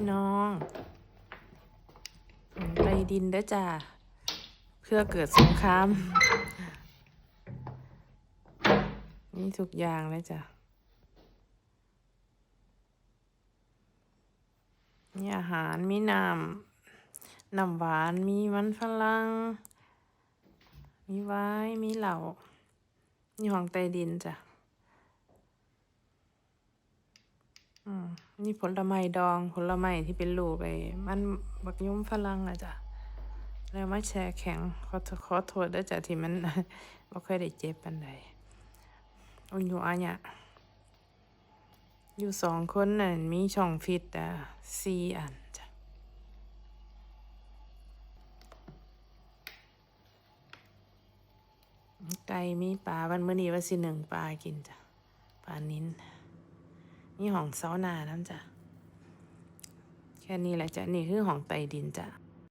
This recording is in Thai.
พี่น้องไปดินด้อจ้าเพื่อเกิดสงคราม นี่ทุกอย่างเลยจ้ะมีอาหารมีน้ำน้ำหวานมีมันฝรั่งมีไว้มีเหล่ามีห้องใต้ดินจ้ะ อืมนี่ผลไม้ดองผลไม้ที่เป็นลูกไอ้มันบักยุ่มฝรั่งอะจ้ะแล้วมาแช่แข็งขอขอโทษด้วยจ้ะที่มันบ่ค่อยได้เจ็บปานใดอ้ยอยู่อันเนี่ยอยู่สองคนน่ะมีช่องฟิตอะสี่อันจ้ะไก่มีปลาวันมื้อนี้ว่าสิหนึ่งปลากินจ้ะปลานิ้น มีห้องเสานาน้ำจ้ะ แค่นี้แหละจ้ะ นี่คือห้องไตดินจ้ะ